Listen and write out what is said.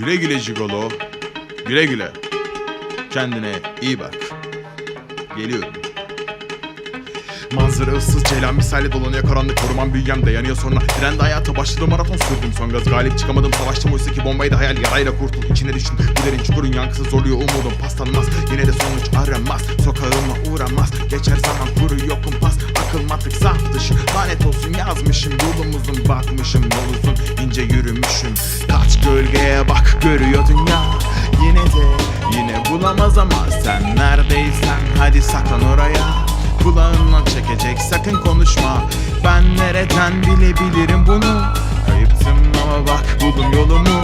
Güle güle Cigolo. Güle güle. Kendine iyi bak. Geliyorum. Manzara ıssız ceylan misali dolanıyor karanlık. Koruman büyüyen dayanıyor sonra. Trende hayata başladı maraton sürdüm son gaz galip çıkamadım savaştım. Oysa ki bombayı da hayal yarayla kurtul. İçine düştüm. Bu derin çukurun yankısı zorluyor umudum paslanmaz. Yine de sonuç aramaz. Sokağıma uğramaz. Geçer zaman kuru yokum pas. Akıl mantık saf dışı. Lanet olsun yazmışım yolumuzun bakmışım yoluzun. İnce yürümüşüm Gölgeye bak görüyor dünya. Yine de yine bulamaz ama Sen neredeysen. Hadi saklan oraya Kulağınla çekecek sakın konuşma. Ben nereden bilebilirim bunu? Ayıptım ama bak buldum yolumu.